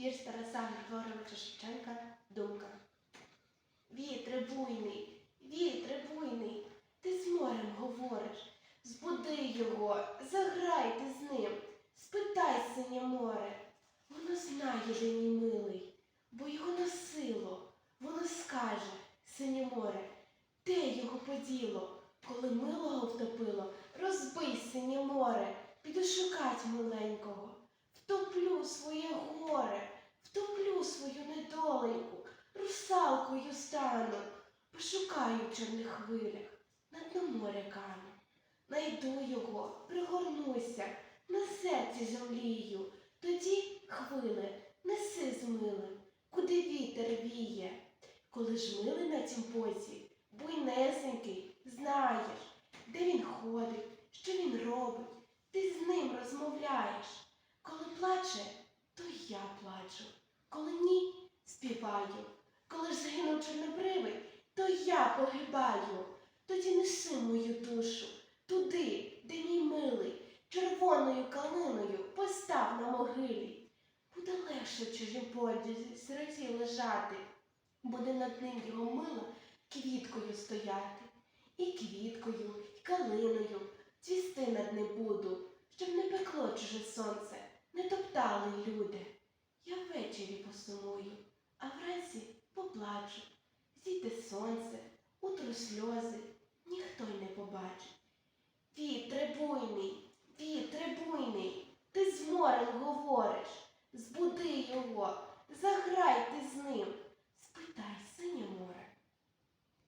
Вірш Тараса Григоровича Шевченка Думка. Вітре буйний, вітре буйний, ти з морем говориш. Збуди його, заграй ти з ним, спитай синє море. Воно знає, мій милий, бо його носило. Воно скаже, синє море, де його поділо, коли милого втопило, розбий синє море, піду шукать миленького. Втоплю своє горе, стану, пошукаю в чорних хвилях, на дно моря. Найду його, пригорнуся, на серці землію, тоді хвили, неси з милим, куди вітер віє. Коли ж милий на тім поці, буйнесенький, знаєш, де він ходить, що він робить, ти з ним розмовляєш. Коли плаче, то я плачу, коли ні, співаю. Коли чорнобривий, то я погибаю. Тоді неси мою душу туди, де мій милий, червоною калиною постав на могилі. Буде легше в чужім подязі лежати, буде над ним його мила квіткою стояти. І квіткою, і калиною цвісти над ним буду, щоб не пекло чуже сонце, не топтали люди. Поплачу. Зійде сонце, утро сльози, ніхто й не побачить. Вітре буйний,